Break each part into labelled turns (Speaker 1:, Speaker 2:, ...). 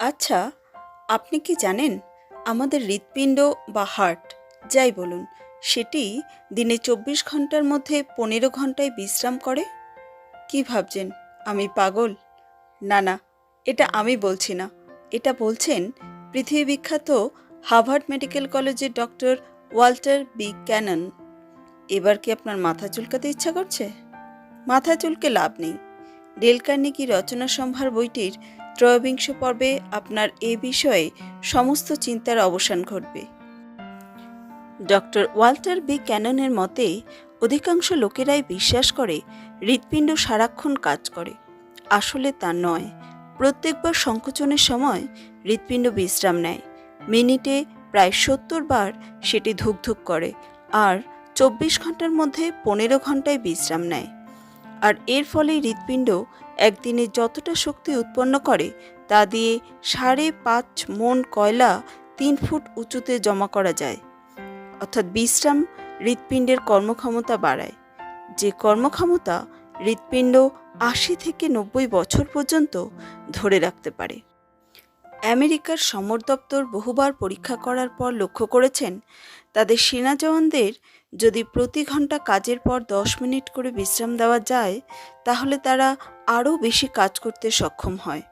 Speaker 1: আচ্ছা আপনি কি জানেন আমাদের হৃৎপিণ্ড বা হার্ট, যাই বলুন, সেটি দিনে চব্বিশ ঘণ্টার মধ্যে পনেরো ঘন্টায় বিশ্রাম করে? কি ভাবছেন, আমি পাগল? না না, এটা আমি বলছি না। এটা বলছেন পৃথিবী বিখ্যাত হার্ভার্ড মেডিকেল কলেজের ডক্টর ওয়াল্টার বি ক্যানন। এবার কি আপনার মাথা চুলকাতে ইচ্ছা করছে? মাথা চুলকে লাভ নেই। ডেল কার্নেগি রচনা সম্ভার বইটির ত্রয়োবিংশ পর্বে আপনার এ বিষয়ে সমস্ত চিন্তার অবসান ঘটবে। ডক্টর ওয়াল্টার বি ক্যাননের মতে, অধিকাংশ লোকেরাই বিশ্বাস করে, হৃৎপিণ্ড সারাক্ষণ কাজ করে। আসলে তা নয়। প্রত্যেকবার সংকোচনের সময় হৃৎপিণ্ড বিশ্রাম নেয়। মিনিটে প্রায় সত্তর বার সেটি ধুকধুক করে, আর চব্বিশ ঘণ্টার মধ্যে পনেরো ঘন্টায় বিশ্রাম নেয়। আর এর ফলে হৃৎপিণ্ড একদিনে যতটা শক্তি উৎপন্ন করে, তা দিয়ে সাড়ে পাঁচ মন কয়লা তিন ফুট উঁচুতে জমা করা যায়। অর্থাৎ বিশ্রাম হৃৎপিণ্ডের কর্মক্ষমতা বাড়ায়। যে কর্মক্ষমতা হৃৎপিণ্ড আশি থেকে নব্বই বছর পর্যন্ত ধরে রাখতে পারে। আমেরিকার সমর দপ্তর বহুবার পরীক্ষা করার পর লক্ষ্য করেছেন, তাদের সেনা জওয়ানদের যদি প্রতি ঘণ্টা কাজের পর দশ মিনিট করে বিশ্রাম দেওয়া যায়, তাহলে তারা আরও বেশি কাজ করতে সক্ষম হয়।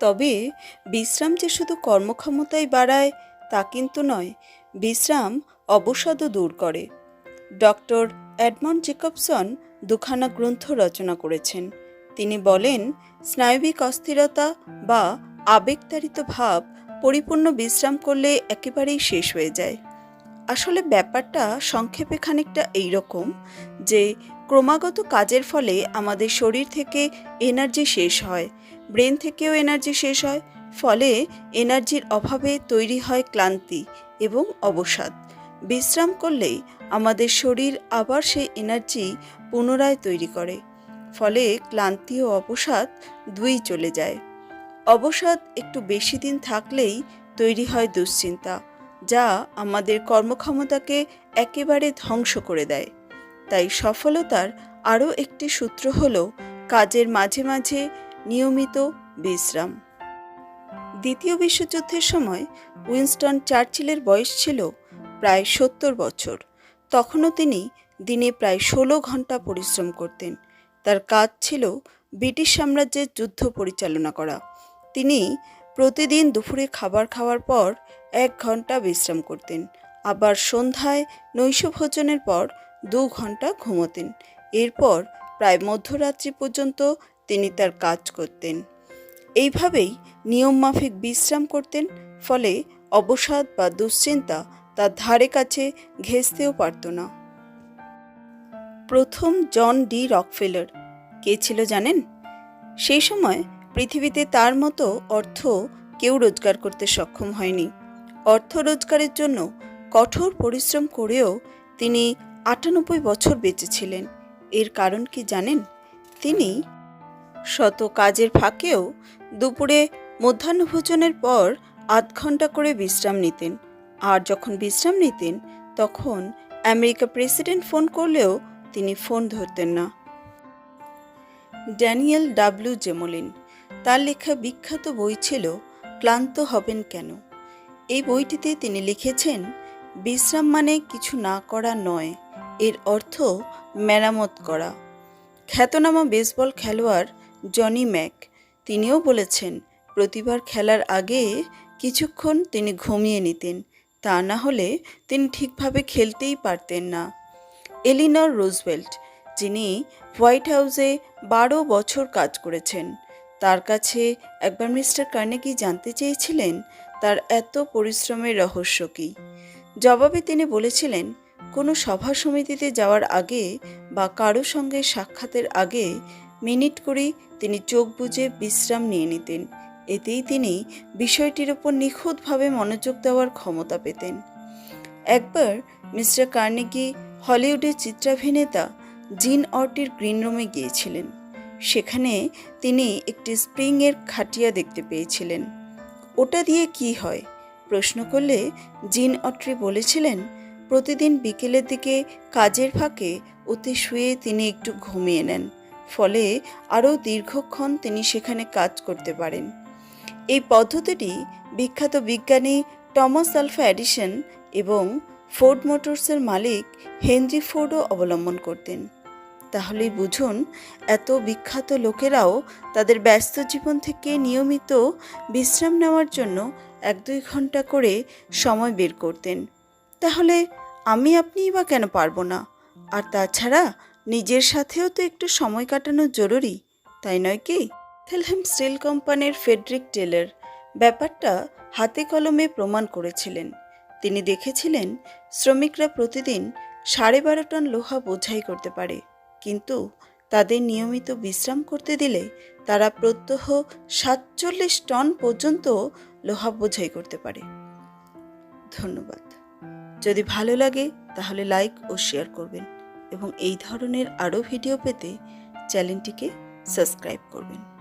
Speaker 1: তবে বিশ্রাম যে শুধু কর্মক্ষমতাই বাড়ায়, তা কিন্তু নয়, বিশ্রাম অবসাদও দূর করে। ডক্টর অ্যাডমন্ড জেকবসন দুখানা গ্রন্থ রচনা করেছেন। তিনি বলেন, স্নায়বিক অস্থিরতা বা আবেগতাড়িত ভাব পরিপূর্ণ বিশ্রাম করলে একেবারেই শেষ হয়ে যায়। আসলে ব্যাপারটা সংক্ষেপে খানিকটা এইরকম যে, ক্রমাগত কাজের ফলে আমাদের শরীর থেকে এনার্জি শেষ হয়, ব্রেন থেকেও এনার্জি শেষ হয়, ফলে এনার্জির অভাবে তৈরি হয় ক্লান্তি এবং অবসাদ। বিশ্রাম করলেই আমাদের শরীর আবার সেই এনার্জি পুনরায় তৈরি করে, ফলে ক্লান্তি ও অবসাদ দুই চলে যায়। অবসাদ একটু বেশি দিন থাকলেই তৈরি হয় দুশ্চিন্তা, যা আমাদের কর্মক্ষমতাকে একেবারে ধ্বংস করে দেয়। তাই সফলতার আরও একটি সূত্র হল কাজের মাঝে মাঝে নিয়মিত বিশ্রাম। দ্বিতীয় বিশ্বযুদ্ধের সময় উইনস্টন চার্চিলের বয়স ছিল প্রায় সত্তর বছর। তখনও তিনি দিনে প্রায় ষোলো ঘণ্টা পরিশ্রম করতেন। তার কাজ ছিল ব্রিটিশ সাম্রাজ্যের যুদ্ধ পরিচালনা করা। তিনি প্রতিদিন দুপুরে খাবার খাওয়ার পর এক ঘণ্টা বিশ্রাম করতেন। আবার সন্ধ্যায় নৈশ ভোজনের পর দু ঘণ্টা ঘুমোতেন। এরপর প্রায় মধ্যরাত্রি পর্যন্ত তিনি তার কাজ করতেন। এইভাবেই নিয়মমাফিক বিশ্রাম করতেন, ফলে অবসাদ বা দুশ্চিন্তা তার ধারে কাছে ঘেঁচতেও পারত না। প্রথম জন ডি রকফেলার কে ছিল জানেন? সেই সময় পৃথিবীতে তার মতো অর্থ কেউ রোজগার করতে সক্ষম হয়নি। অর্থ রোজগারের জন্য কঠোর পরিশ্রম করেও তিনি আটানব্বই বছর বেঁচেছিলেন এর কারণ কি জানেন? তিনি শত কাজের ফাঁকেও দুপুরে মধ্যাহ্নভোজনের পর আধ ঘণ্টা করে বিশ্রাম নিতেন। আর যখন বিশ্রাম নিতেন, তখন আমেরিকা প্রেসিডেন্ট ফোন করলেও তিনি ফোন ধরতেন না। ড্যানিয়েল ডাব্লিউ জেমোলিন তার লেখা বিখ্যাত বই ছিল, ক্লান্ত হবেন কেন? এই বইটিতে তিনি লিখেছেন, বিশ্রাম মানে কিছু না করা নয়, এর অর্থ মেরামত করা। খ্যাতনামা বেসবল খেলোয়াড় জনি ম্যাক, তিনিও বলেছেন, প্রতিবার খেলার আগে কিছুক্ষণ তিনি ঘুমিয়ে নিতেন, তা না হলে তিনি ঠিকভাবে খেলতেই পারতেন না। এলিনর রুজভেল্ট, যিনি হোয়াইট হাউসে বারো বছর কাজ করেছেন। তার কাছে একবার মিস্টার কার্নেগি জানতে চেয়েছিলেন তার এত পরিশ্রমের রহস্য কী। জবাবে তিনি বলেছিলেন, কোনো সভা সমিতিতে যাওয়ার আগে বা কারও সঙ্গে সাক্ষাতের আগে মিনিট করেই তিনি চোখ বুজে বিশ্রাম নিয়ে নিতেন। এতেই তিনি বিষয়টির ওপর নিখুঁতভাবে মনোযোগ দেওয়ার ক্ষমতা পেতেন। একবার মিস্টার কার্নেগি হলিউডের চিত্রাভিনেতা জিন অর্টির গ্রিন রুমে গিয়েছিলেন। সেখানে তিনি একটি স্প্রিংয়ের খাটিয়া দেখতে পেয়েছিলেন। ওটা দিয়ে কি হয়? প্রশ্ন করলে জিন অট্রি বলেছিলেন, প্রতিদিন বিকেলের দিকে কাজের ফাঁকে ওতে শুয়ে তিনি একটু ঘুমিয়ে নেন, ফলে আরও দীর্ঘক্ষণ তিনি সেখানে কাজ করতে পারেন। এই পদ্ধতিটি বিখ্যাত বিজ্ঞানী টমাস আলফা এডিসন এবং ফোর্ড মোটরসের মালিক হেনরি ফোর্ডও অবলম্বন করতেন। তাহলেই বুঝুন, এত বিখ্যাত লোকেরাও তাদের ব্যস্ত জীবন থেকে নিয়মিত বিশ্রাম নেওয়ার জন্য এক দুই ঘণ্টা করে সময় বের করতেন। তাহলে আমি আপনিই বা কেন পারব না? আর তাছাড়া নিজের সাথেও তো একটু সময় কাটানো জরুরি, তাই নয় কি? থেলহেম স্টিল কোম্পানির ফেডরিক টেলার ব্যাপারটা হাতে কলমে প্রমাণ করেছিলেন। তিনি দেখেছিলেন শ্রমিকরা প্রতিদিন সাড়ে বারো টন লোহা বোঝাই করতে পারে। কিন্তু তাদের নিয়মিত বিশ্রাম করতে দিলে তারা প্রত্যহ সাতচল্লিশ টন পর্যন্ত লোহা বোঝাই করতে পারে। ধন্যবাদ। যদি ভালো লাগে, তাহলে লাইক ও শেয়ার করবেন এবং এই ধরনের আরও ভিডিও পেতে চ্যানেলটিকে সাবস্ক্রাইব করবেন।